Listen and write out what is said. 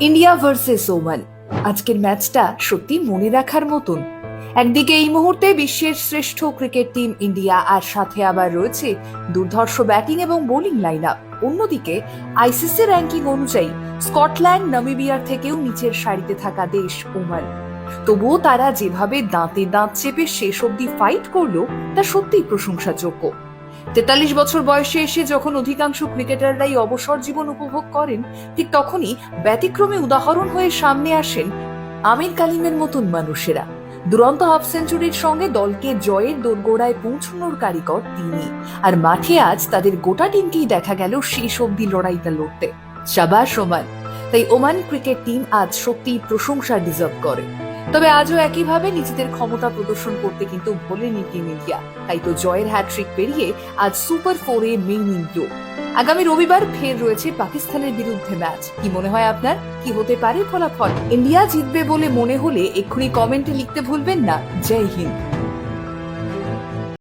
India versus Oman. আজকের ম্যাচটা সত্যি মনে রাখার মতন। একদিকে এই মুহূর্তে বিশ্বের শ্রেষ্ঠ ক্রিকেট টিম ইন্ডিয়া, আর সাথে আবার রয়েছে দুর্ধর্ষ ব্যাটিং এবং বোলিং লাইন আপ অন্যদিকে আইসিসি র্যাঙ্কিং অনুযায়ী স্কটল্যান্ড, নামিবিয়ার থেকেও নিচের সারিতে থাকা দেশ ওমান। তবুও তারা যেভাবে দাঁতে দাঁত চেপে শেষ অবধি ফাইট করল, তা সত্যিই প্রশংসাযোগ্য। তেতাল্লিশ বছর বয়সে এসে যখন অধিকাংশ ক্রিকেটাররাই অবসর জীবন উপভোগ করেন, ঠিক তখনই ব্যতিক্রমে উদাহরণ হয়ে সামনে আসেন আমির কালিমের মতন মানুষেরা। দুরন্ত হাফ সেঞ্চুরির সঙ্গে দলকে জয়ের দোরগোড়ায় পৌঁছানোর কারিগর তিনি। আর মাঠে আজ তাদের গোটা টিমকেই দেখা গেল শেষ অব্দি লড়াইটা লড়তে। সাবাস ওমান। তাই ওমান ক্রিকেট টিম আজ সত্যিই প্রশংসা ডিজার্ভ করে। তবে আজও একইভাবে নিজেদের ক্ষমতা প্রদর্শন করতে কিন্তু ভোলেনি টিম ইন্ডিয়া। তাই তো জয়ের হ্যাট্রিক পেরিয়ে আজ সুপার ফোরে মেইন ইন্ডিয়া আগামী রবিবার ফের রয়েছে পাকিস্তানের বিরুদ্ধে ম্যাচ কি মনে হয় আপনার? কি হতে পারে ফলাফল? ইন্ডিয়া জিতবে বলে মনে হলে এক্ষুনি কমেন্টে লিখতে ভুলবেন না। জয় হিন্দ।